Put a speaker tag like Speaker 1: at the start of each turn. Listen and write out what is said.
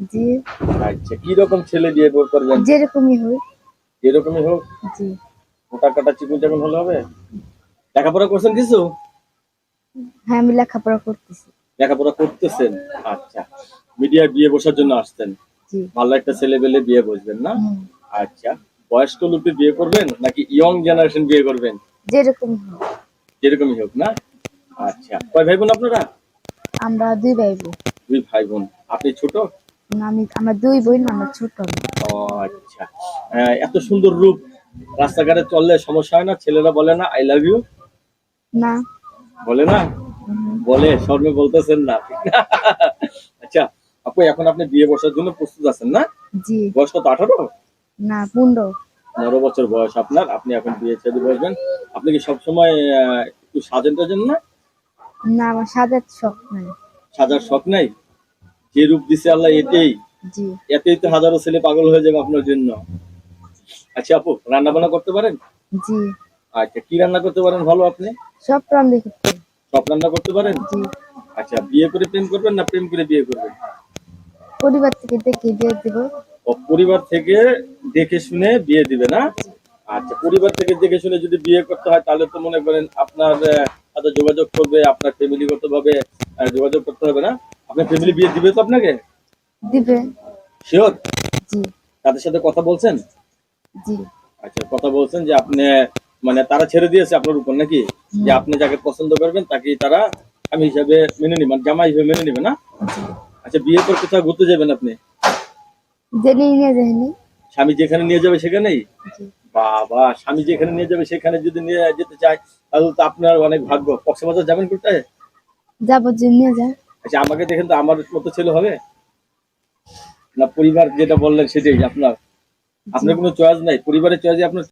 Speaker 1: জি।
Speaker 2: আচ্ছা কি রকম ছেলে বিয়ে কর- করবেন?
Speaker 1: যেরকমই হোক।
Speaker 2: যেরকমই হোক?
Speaker 1: জি।
Speaker 2: মোটা কাটা চিকুন চাকুন হলে হবে? লেখাপড়া করছেন কিছু?
Speaker 1: হ্যাঁ আমি লেখাপড়া করতেছি।
Speaker 2: লেখাপড়া করতেছেন? আচ্ছা মিডিয়ায় বিয়ে বসার জন্য আসতেন ভালো একটা ছেলে পেলে বিয়ে বসবেন না? আচ্ছা বয়স্ক লোকদের বিয়ে করবেন নাকি ইয়ং জেনারেশন বিয়ে করবেন?
Speaker 1: যেরকমই হোক।
Speaker 2: যেরকমই হোক না? আচ্ছা কয় ভাই বোন আপনারা?
Speaker 1: আমরা দুই ভাই বোন।
Speaker 2: দুই ভাই বোন। আপনি ছোট?
Speaker 1: আমি আমরা দুই বোন আমরা ছোট
Speaker 2: ও আচ্ছা। এত সুন্দর রূপ। রাস্তাঘাটে চললে সমস্যা হয় না? ছেলেরা বলে না আই লাভ ইউ
Speaker 1: না।
Speaker 2: বলে না? বলে শর্মে বলতেছেন না। আচ্ছা আপু এখন আপনি বিয়ে বসার জন্য প্রস্তুত আছেন না?
Speaker 1: জি।
Speaker 2: বয়স কত আঠারো?
Speaker 1: না পনেরো।
Speaker 2: পনেরো বছর বয়স আপনার। আপনি এখন বিয়ে ছেড়ে বসবেন। আপনি কি সবসময় একটু সাজেন টাজেন না?
Speaker 1: না আমার সাজার শখ নাই।
Speaker 2: সাজার শখ নাই? যে রূপ দিছে আল্লাহ এতেই। এতেই তো হাজারো ছেলে পাগল হয়ে যাবে আপনার জন্য। আচ্ছা আপু রান্না বান্না করতে পারেন?
Speaker 1: জি।
Speaker 2: আচ্ছা কি রান্না করতে পারেন ভালো আপনি?
Speaker 1: সব রান্ধি করতে
Speaker 2: সব রান্না করতে পারেন?
Speaker 1: জি।
Speaker 2: আচ্ছা বিয়ে করে প্রেম করবেন না প্রেম করে বিয়ে করবেন?
Speaker 1: পরিবার থেকে দেখে দিয়ে দিব।
Speaker 2: ও পরিবার থেকে দেখে শুনে বিয়ে দিবে না? আচ্ছা পরিবার থেকে দেখে শুনে যদি বিয়ে করতে হয় তাহলে তো মনে করেন আপনার সাথে যোগাযোগ করবে আপনার ফ্যামিলিগত ভাবে যোগাযোগ করতে হবে না? আপনার ফ্যামিলি বিয়ে দিবে তো আপনাকে?
Speaker 1: দিবে।
Speaker 2: শিওর
Speaker 1: জি।
Speaker 2: তাদের সাথে কথা বলছেন?
Speaker 1: জি।
Speaker 2: আচ্ছা কথা বলছেন যে আপনি মানে তারা ছেড়ে দিয়েছে আপনার উপর নাকি? যে আপনি যাকে পছন্দ করবেন তাকে তারা আমি হিসাবে মেনে নিবেন জামাই হিসেবে মেনে নিবে না? আচ্ছা বিয়ে করে কোথাও ঘুরতে যাবেন আপনি? স্বামী যেখানে নিয়ে যাবে সেখানেই? বাবা স্বামী যেখানে নিয়ে যাবে সেখানে যদি নিয়ে যেতে চায় তাহলে তো আপনার অনেক ভাগ্য। কক্সবাজার যাবেন কোথায়?
Speaker 1: যাব নিয়ে যা
Speaker 2: আচ্ছা আমাকে দেখেন তো আমার মতো ছেলে হবে? না, পরিবার যেটা বললেন সেটাই আপনার। আপনার কোনো চয়েস নাই, পরিবারের চয়েসে আপনার